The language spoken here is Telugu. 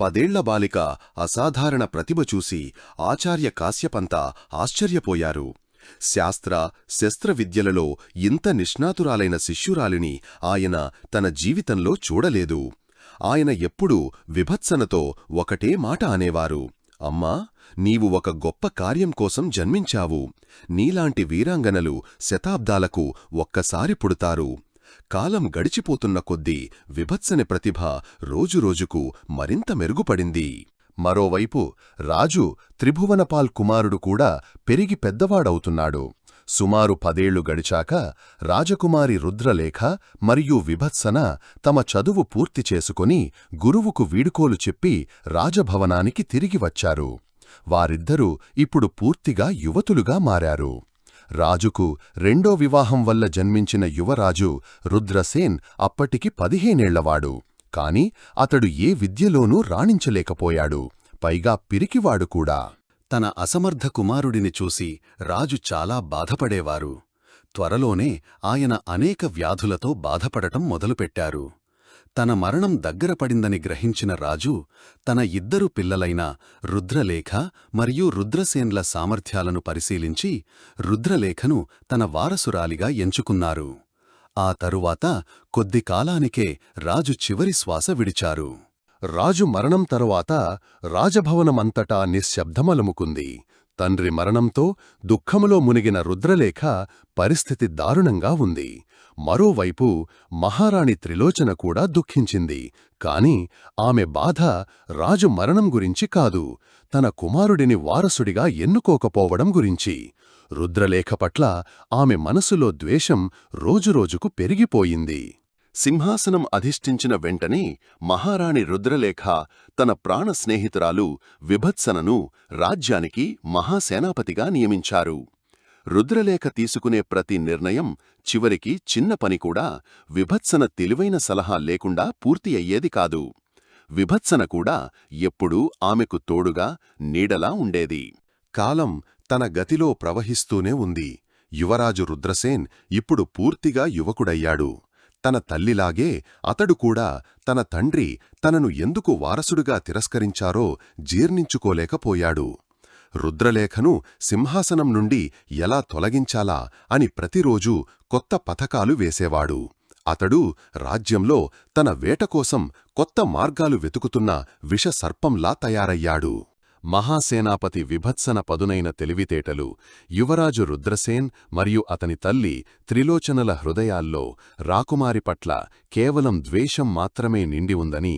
పదేళ్ళ బాలిక అసాధారణ ప్రతిభ చూసి ఆచార్య కాశ్యపంతా ఆశ్చర్యపోయారు. శాస్త్ర శస్త్రవిద్యలలో ఇంత నిష్ణాతురాలైన శిష్యురాలిని ఆయన తన జీవితంలో చూడలేదు. ఆయన ఎప్పుడూ విభత్సనతో ఒకటే మాట అనేవారు. అమ్మా నీవు ఒక గొప్ప కార్యం కోసం జన్మించావు. నీలాంటి వీరాంగనలు శతాబ్దాలకు ఒక్కసారి పుడతారు. కాలం గడిచిపోతున్న కొద్దీ విభత్సని ప్రతిభ రోజురోజుకు మరింత మెరుగుపడింది. మరోవైపు రాజు త్రిభువనపాల్ కుమారుడు కూడా పెరిగి పెద్దవాడవుతున్నాడు. సుమారు పదేళ్ళు గడిచాక రాజకుమారి రుద్రలేఖ మరియు విభత్సన తమ చదువు పూర్తి చేసుకుని గురువుకు వీడుకోలు చెప్పి రాజభవనానికి తిరిగి వచ్చారు. వారిద్దరూ ఇప్పుడు పూర్తిగా యువతులుగా మారారు. రాజుకు రెండో వివాహం వల్ల జన్మించిన యువరాజు రుద్రసేన్ అప్పటికి పదిహేనేళ్ళవాడు. కాని అతడు ఏ విద్యలోనూ రాణించలేకపోయాడు. పైగా పిరికివాడు కూడా. తన అసమర్థ కుమారుడిని చూసి రాజు చాలా బాధపడేవారు. త్వరలోనే ఆయన అనేక వ్యాధులతో బాధపడటం మొదలుపెట్టారు. తన మరణం దగ్గర పడిందని గ్రహించిన రాజు తన ఇద్దరు పిల్లలైన రుద్రలేఖ మరియు రుద్రసేన్ల సామర్థ్యాలను పరిశీలించి రుద్రలేఖను తన వారసురాలిగా ఎంచుకున్నారు. ఆ తరువాత కొద్ది కాలానికే రాజు చివరి శ్వాస విడిచారు. రాజు మరణం తరువాత రాజభవనమంతటా నిశ్శబ్దమలుముకుంది. తండ్రి మరణంతో దుఃఖములో మునిగిన రుద్రలేఖ పరిస్థితి దారుణంగా ఉంది. మరోవైపు మహారాణి త్రిలోచన కూడా దుఃఖించింది. కాని ఆమె బాధ రాజు మరణం గురించి కాదు. తన కుమారుడిని వారసుడిగా ఎన్నుకోకపోవడం గురించి. రుద్రలేఖ పట్ల ఆమె మనసులో ద్వేషం రోజురోజుకు పెరిగిపోయింది. సింహాసనం అధిష్ఠించిన వెంటనే మహారాణి రుద్రలేఖ తన ప్రాణ స్నేహితురాలు విభత్సనను రాజ్యానికి మహాసేనాపతిగా నియమించారు. రుద్రలేఖ తీసుకునే ప్రతి నిర్ణయం చివరికి చిన్న పని కూడా విభత్సన తెలివైన సలహా లేకుండా పూర్తి అయ్యేది కాదు. విభత్సన కూడా ఎప్పుడూ ఆమెకు తోడుగా నీడలా ఉండేది. కాలం తన గతిలో ప్రవహిస్తూనే ఉంది. యువరాజు రుద్రసేన్ ఇప్పుడు పూర్తిగా యువకుడయ్యాడు. తన తల్లిలాగే అతడు కూడా తన తండ్రి తనను ఎందుకు వారసుడుగా తిరస్కరించారో జీర్ణించుకోలేకపోయాడు. రుద్రలేఖను సింహాసనం నుండి ఎలా తొలగించాలా అని ప్రతిరోజూ కొత్త పథకాలు వేసేవాడు. అతడు రాజ్యంలో తన వేటకోసం కొత్త మార్గాలు వెతుకుతున్న విషసర్పంలా తయారయ్యాడు. మహాసేనాపతి విభత్సన పదునైన తెలివితేటలు యువరాజు రుద్రసేన్ మరియు అతని తల్లి త్రిలోచనల హృదయాల్లో రాకుమారి పట్ల కేవలం ద్వేషం మాత్రమే నిండి ఉందని